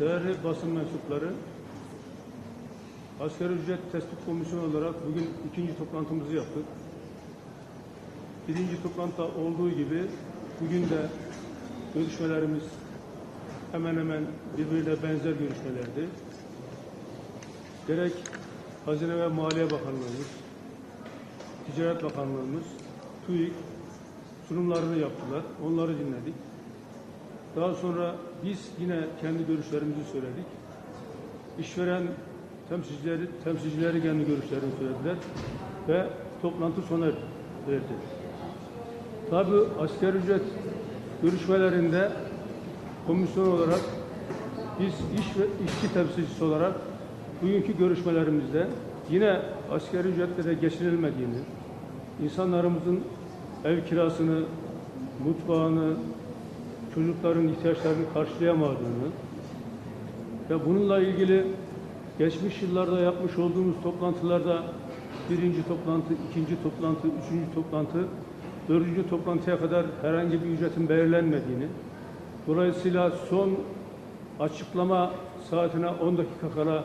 Değerli basın mensupları, Asgari Ücret Tespit Komisyonu olarak bugün ikinci toplantımızı yaptık. Birinci toplantıda olduğu gibi bugün de görüşmelerimiz hemen hemen birbirine benzer görüşmelerdi. Gerek Hazine ve Maliye Bakanlığımız, Ticaret Bakanlığımız, TÜİK sunumlarını yaptılar. Onları dinledik. Daha sonra biz yine kendi görüşlerimizi söyledik. İşveren temsilcileri, temsilcileri kendi görüşlerini söylediler ve toplantı sona erdi. Tabi asgari ücret görüşmelerinde komisyon olarak biz iş ve işçi temsilcisi olarak bugünkü görüşmelerimizde yine asgari ücretlere geçinilmediğini, insanlarımızın ev kirasını, mutfağını, çocukların ihtiyaçlarını karşılayamadığını ve bununla ilgili geçmiş yıllarda yapmış olduğumuz toplantılarda birinci toplantı, ikinci toplantı, üçüncü toplantı, dördüncü toplantıya kadar herhangi bir ücretin belirlenmediğini, dolayısıyla son açıklama saatine 10 dakika kala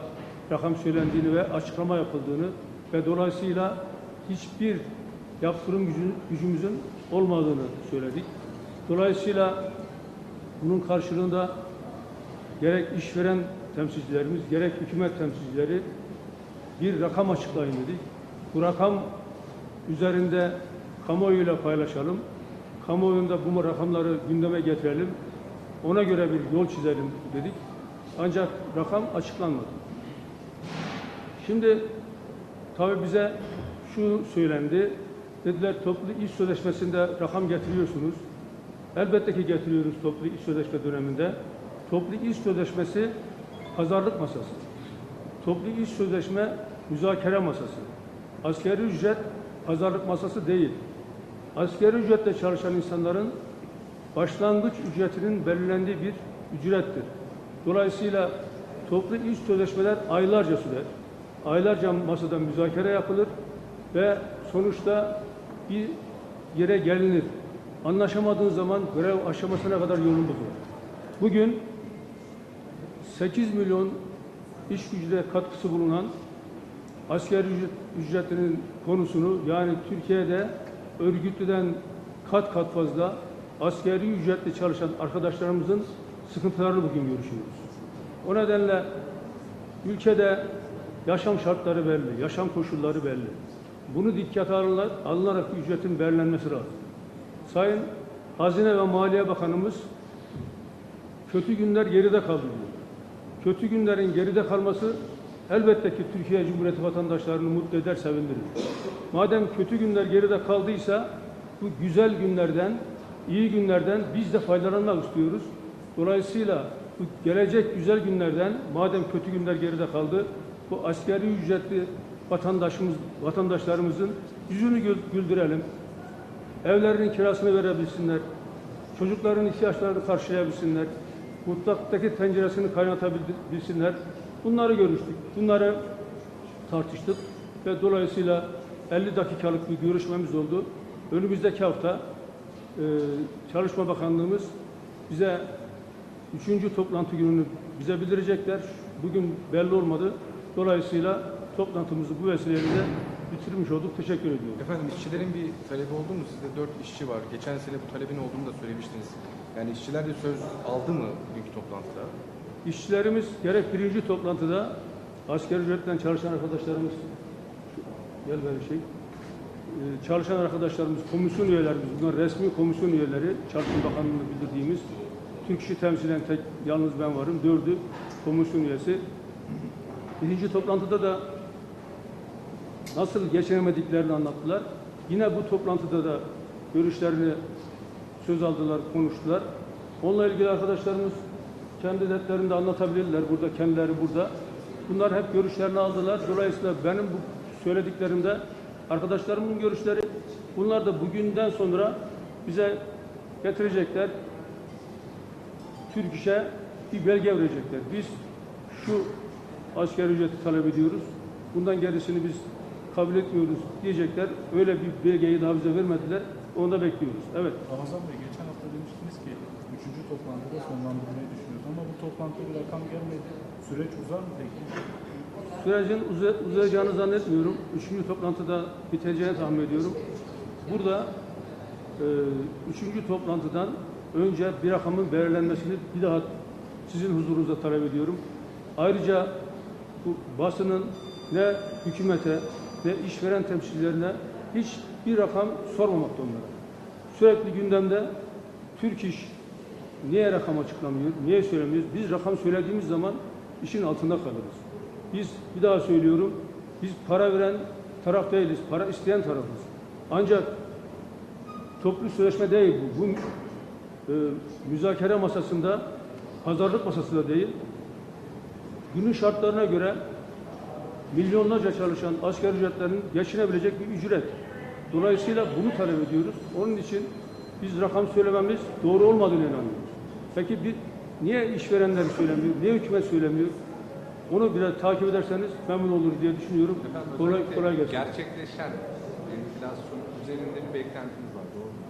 rakam söylendiğini ve açıklama yapıldığını ve dolayısıyla hiçbir yaptırım gücü- gücümüzün olmadığını söyledik. Dolayısıyla bunun karşılığında gerek işveren temsilcilerimiz, gerek hükümet temsilcileri bir rakam açıklayın dedik. Bu rakam üzerinde kamuoyuyla paylaşalım. Kamuoyunda bu rakamları gündeme getirelim. Ona göre bir yol çizelim dedik. Ancak rakam açıklanmadı. Şimdi tabii bize şu söylendi. Dediler toplu iş sözleşmesinde rakam getiriyorsunuz. Elbette ki getiriyoruz toplu iş sözleşme döneminde. Toplu iş sözleşmesi pazarlık masası. Toplu iş sözleşme müzakere masası. Askeri ücret pazarlık masası değil. Askeri ücretle çalışan insanların başlangıç ücretinin belirlendiği bir ücrettir. Dolayısıyla toplu iş sözleşmeler aylarca sürer. Aylarca masada müzakere yapılır ve sonuçta bir yere gelinir. Anlaşamadığın zaman grev aşamasına kadar yolun bulunur. Bugün 8 milyon iş gücüne katkısı bulunan ücret, ücretinin konusunu yani Türkiye'de örgütlüden kat kat fazla asgari ücretle çalışan arkadaşlarımızın sıkıntılarını bugün görüşüyoruz. O nedenle ülkede yaşam şartları belli, yaşam koşulları belli. Bunu dikkate alınarak ücretin belirlenmesi lazım. Sayın Hazine ve Maliye Bakanımız kötü günler geride kaldı diyor. Kötü günlerin geride kalması elbette ki Türkiye Cumhuriyeti vatandaşlarını mutlu eder, sevindirir. Madem kötü günler geride kaldıysa bu güzel günlerden, iyi günlerden biz de faydalanmak istiyoruz. Dolayısıyla bu gelecek güzel günlerden madem kötü günler geride kaldı, bu askeri ücretli vatandaşımız, vatandaşlarımızın yüzünü gül- güldürelim. Evlerinin kirasını verebilsinler. Çocukların ihtiyaçlarını karşılayabilsinler. Mutfaktaki tenceresini kaynatabilsinler. Bunları görüştük. Bunları tartıştık ve dolayısıyla 50 dakikalık bir görüşmemiz oldu. Önümüzdeki hafta e, Çalışma Bakanlığımız bize üçüncü toplantı gününü bize bildirecekler. Bugün belli olmadı. Dolayısıyla toplantımızı bu vesileyle bitirmiş olduk. Teşekkür ediyorum. Efendim işçilerin bir talebi oldu mu? Sizde dört işçi var. Geçen sene bu talebin olduğunu da söylemiştiniz. Yani işçiler de söz aldı mı bugünkü toplantıda? İşçilerimiz gerek birinci toplantıda asgari ücretten çalışan arkadaşlarımız gel böyle şey Ee, çalışan arkadaşlarımız, komisyon üyelerimiz, bunlar resmi komisyon üyeleri, Çalışma Bakanlığı'nda bildirdiğimiz Türk işi temsilen tek yalnız ben varım. Dördü komisyon üyesi. Birinci toplantıda da nasıl geçinemediklerini anlattılar. Yine bu toplantıda da görüşlerini söz aldılar, konuştular. Onunla ilgili arkadaşlarımız kendi dertlerini de anlatabilirler. Burada, kendileri burada. Bunlar hep görüşlerini aldılar. Dolayısıyla benim bu söylediklerimde arkadaşlarımın görüşleri bunlar da bugünden sonra bize getirecekler. Türk İş'e bir belge verecekler. Biz şu asgari ücreti talep ediyoruz. Bundan gerisini biz kabul etmiyoruz diyecekler. Öyle bir belgeyi daha bize vermediler. Onu da bekliyoruz. Evet. Ramazan Bey geçen hafta demiştiniz ki üçüncü toplantıda sonlandırmayı düşünüyoruz ama bu toplantıya bir rakam gelmedi. Süreç uzar mı peki? Sürecin uza- uzayacağını zannetmiyorum. Üçüncü toplantıda biteceğini tahmin ediyorum. Burada e, üçüncü toplantıdan önce bir rakamın belirlenmesini bir daha sizin huzurunuzda talep ediyorum. Ayrıca bu basının ne hükümete ne işveren temsilcilerine hiçbir rakam sormamakta onlara. Sürekli gündemde Türk İş niye rakam açıklamıyor, niye söylemiyoruz? Biz rakam söylediğimiz zaman işin altında kalırız. Biz bir daha söylüyorum, biz para veren taraf değiliz, para isteyen tarafız. Ancak toplu sözleşme değil bu. Bu e, müzakere masasında, pazarlık masasında değil, günün şartlarına göre milyonlarca çalışan asgari ücretlerin geçinebilecek bir ücret. Dolayısıyla bunu talep ediyoruz. Onun için biz rakam söylememiz doğru olmadığını inanıyoruz. Peki bir, niye işverenler söylemiyor, niye hükümet söylemiyor? Onu biraz takip ederseniz memnun olur diye düşünüyorum. Efendim, Kolay, kolay gelsin. Gerçekleşen enflasyon üzerinde bir beklentiniz var, doğru mu?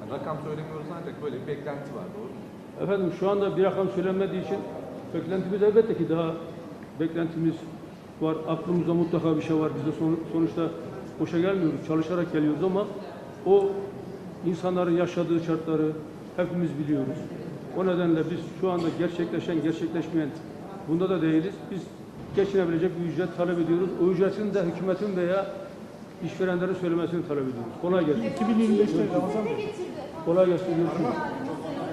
Yani rakam söylemiyoruz ancak böyle bir beklenti var, doğru mu? Efendim şu anda bir rakam söylenmediği için beklentimiz elbette ki daha beklentimiz var. Aklımızda mutlaka bir şey var. Biz de son- sonuçta boşa gelmiyoruz. Çalışarak geliyoruz ama o insanların yaşadığı şartları hepimiz biliyoruz. O nedenle biz şu anda gerçekleşen, gerçekleşmeyen bunda da değiliz. Biz geçinebilecek bir ücret talep ediyoruz. O ücretin de hükümetin veya işverenlerin söylemesini talep ediyoruz. Kolay gelsin. 2025'te Ramazan. Kolay gelsin. Görüşürüz.